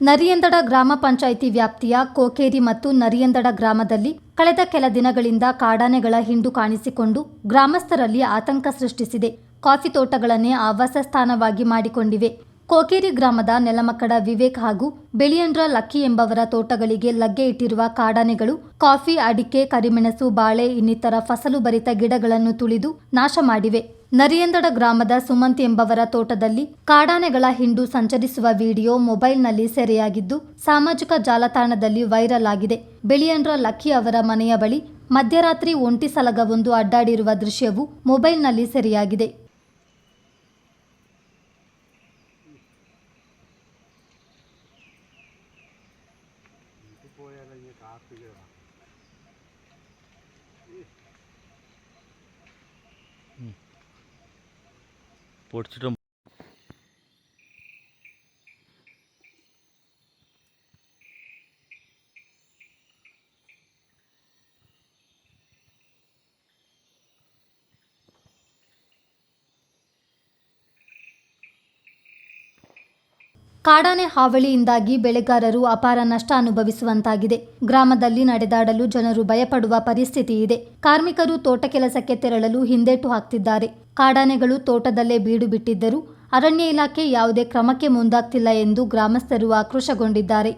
ನರಿಯಂದಡ ಗ್ರಾಮ ಪಂಚಾಯಿತಿ ವ್ಯಾಪ್ತಿಯ ಕೋಕೇರಿ ಮತ್ತು ನರಿಯಂದಡ ಗ್ರಾಮದಲ್ಲಿ ಕಳೆದ ಕೆಲ ದಿನಗಳಿಂದ ಕಾಡಾನೆಗಳ ಹಿಂಡು ಕಾಣಿಸಿಕೊಂಡು ಗ್ರಾಮಸ್ಥರಲ್ಲಿ ಆತಂಕ ಸೃಷ್ಟಿಸಿದೆ. ಕಾಫಿ ತೋಟಗಳನ್ನೇ ಆವಾಸ ಸ್ಥಾನವಾಗಿ ಮಾಡಿಕೊಂಡಿವೆ. ಕೋಕೇರಿ ಗ್ರಾಮದ ನೆಲಮಕ್ಕಡ ವಿವೇಕ್ ಹಾಗೂ ಬೆಳಿಯಂಡ್ರ ಲಕ್ಕಿ ಎಂಬವರ ತೋಟಗಳಿಗೆ ಲಗ್ಗೆ ಇಟ್ಟಿರುವ ಕಾಡಾನೆಗಳು, ಕಾಫಿ, ಅಡಿಕೆ, ಕರಿಮೆಣಸು, ಬಾಳೆ, ಇನ್ನಿತರ ಫಸಲು ಭರಿತ ಗಿಡಗಳನ್ನು ತುಳಿದು ನಾಶ ಮಾಡಿವೆ. ನರಿಯಂದಡ ಗ್ರಾಮದ ಸುಮಂತ್ ಎಂಬವರ ತೋಟದಲ್ಲಿ ಕಾಡಾನೆಗಳ ಹಿಂಡು ಸಂಚರಿಸುವ ವಿಡಿಯೋ ಮೊಬೈಲ್ನಲ್ಲಿ ಸೆರೆಯಾಗಿದ್ದು, ಸಾಮಾಜಿಕ ಜಾಲತಾಣದಲ್ಲಿ ವೈರಲ್ ಆಗಿದೆ. ಬೆಳಿಯಂಡ್ರ ಲಕ್ಕಿ ಅವರ ಮನೆಯ ಬಳಿ ಮಧ್ಯರಾತ್ರಿ ಒಂಟಿ ಸಲಗವೊಂದು ಅಡ್ಡಾಡಿರುವ ದೃಶ್ಯವು ಮೊಬೈಲ್ನಲ್ಲಿ ಸೆರೆಯಾಗಿದೆ. পড়ছিলাম ಕಾಡಾನೆ ಹಾವಳಿಯಿಂದಾಗಿ ಬೆಳೆಗಾರರು ಅಪಾರ ನಷ್ಟ ಅನುಭವಿಸುವಂತಾಗಿದೆ. ಗ್ರಾಮದಲ್ಲಿ ನಡೆದಾಡಲು ಜನರು ಭಯಪಡುವ ಪರಿಸ್ಥಿತಿ ಇದೆ. ಕಾರ್ಮಿಕರು ತೋಟ ಕೆಲಸಕ್ಕೆ ತೆರಳಲು ಹಿಂದೇಟು ಹಾಕ್ತಿದ್ದಾರೆ. ಕಾಡಾನೆಗಳು ತೋಟದಲ್ಲೇ ಬೀಡು ಬಿಟ್ಟಿದ್ದರೂ ಅರಣ್ಯ ಇಲಾಖೆ ಯಾವುದೇ ಕ್ರಮಕ್ಕೆ ಮುಂದಾಗ್ತಿಲ್ಲ ಎಂದು ಗ್ರಾಮಸ್ಥರು ಆಕ್ರೋಶಗೊಂಡಿದ್ದಾರೆ.